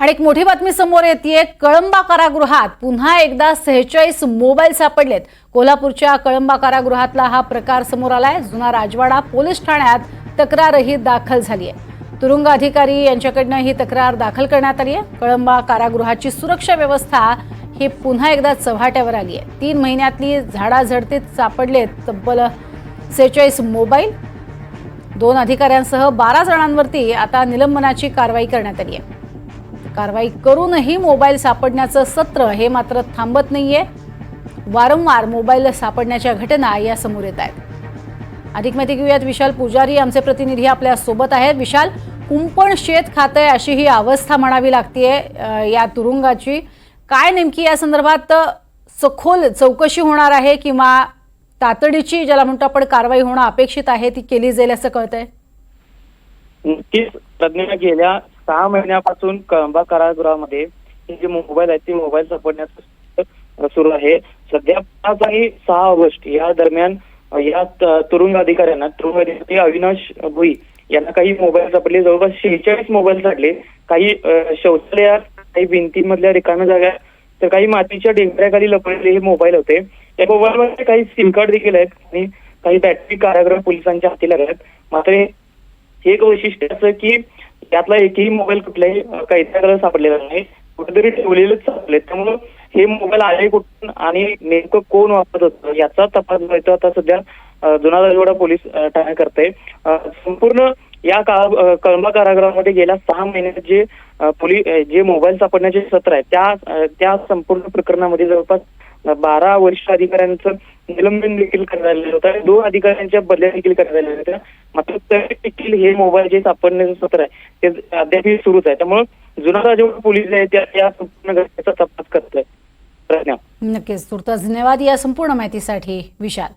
आणि एक मोठी बातमी समोर येते कळंबा कारागृहात पुन्हा एकदा सेहेचाळीस मोबाईल सापडलेत. कोल्हापूरच्या कळंबा कारागृहातला हा प्रकार समोर आलाय. जुना राजवाडा पोलीस ठाण्यात तक्रारही दाखल झाली आहे तुरुंग अधिकारी यांच्याकडनं ही तक्रार दाखल करण्यात आली आहे कळंबा कारागृहाची सुरक्षा व्यवस्था ही पुन्हा एकदा चव्हाट्यावर आली आहे तीन महिन्यातली झाडाझडतीत सापडलेत तब्बल सेहेचाळीस मोबाईल. दोन अधिकाऱ्यांसह बारा जणांवरती आता निलंबनाची कारवाई करण्यात आली आहे कारवाई करूनही मोबाईल सापडण्याचं सत्र हे मात्र थांबत नाहीये. वारंवार मोबाईल सापडण्याच्या घटना या समोर येत आहेत. अधिक माहिती घेऊयात. विशाल पुजारी आमचे प्रतिनिधी आपल्यासोबत आहेत. विशाल कुंपण शेत खातंय अशी ही अवस्था म्हणावी लागतीये या तुरुंगाची. काय नेमकी या संदर्भात सखोल चौकशी होणार आहे किंवा तातडीची ज्याला म्हणतो आपण कारवाई होणं अपेक्षित आहे ती केली जाईल असं कळतंय? नक्कीच प्रज्ञा गेल्या सहा महिन्यापासून कळंबा कारागृहामध्ये हे जे मोबाईल आहेत ते मोबाईल सापडण्याचं सुरू आहे. सध्या पाच आणि सहा ऑगस्ट या दरम्यान या तुरुंग अधिकाऱ्यांना तुरुंग अधिकारी अविनाश भुई यांना काही मोबाईल सापडले. जवळपास शेहेचाळीस मोबाईल सापडले काही शौचालयात काही भिंतीमधल्या रिकाम्या जागा तर काही मातीच्या डेंगऱ्याखाली लपलेले हे मोबाईल होते. त्या मोबाईलमध्ये काही सिम कार्ड देखील आहेत आणि काही बॅटरी कारागृह पोलिसांच्या हाती लागल्या आहेत मात्र हे एक वैशिष्ट्य असं की त्यातला एकही मोबाईल कुठल्याही कैद्याकडे सापडलेला नाही. कुठेतरी ठेवलेलेच सापडले त्यामुळं हे मोबाईल आले कुठून आणि नेमकं कोण वापरत होतं याचा तपास जो आता सध्या जुना राजवाडा पोलीस ठाणे करते संपूर्ण या काळ कळंबा कारागृहामध्ये गेल्या सहा महिन्यात जे पोलीस जे मोबाईल सापडण्याचे सत्र आहे त्या त्या संपूर्ण प्रकरणामध्ये जवळपास बारा वरिष्ठ अधिकाऱ्यांचं निलंबन देखील करण्यात आलेलं होतं आणि दोन अधिकाऱ्यांच्या बदल्या देखील करण्यात आलेल्या होत्या. मात्र तरी देखील हे मोबाईल जे सापडण्याचं सत्र आहे ते अद्याप सुरूच आहे. त्यामुळे जुना राजवाडा पोलीस आहे त्या या संपूर्ण घटनेचा तपास करत आहे नक्कीच. तुर्तास धन्यवाद या संपूर्ण माहितीसाठी. विशाल.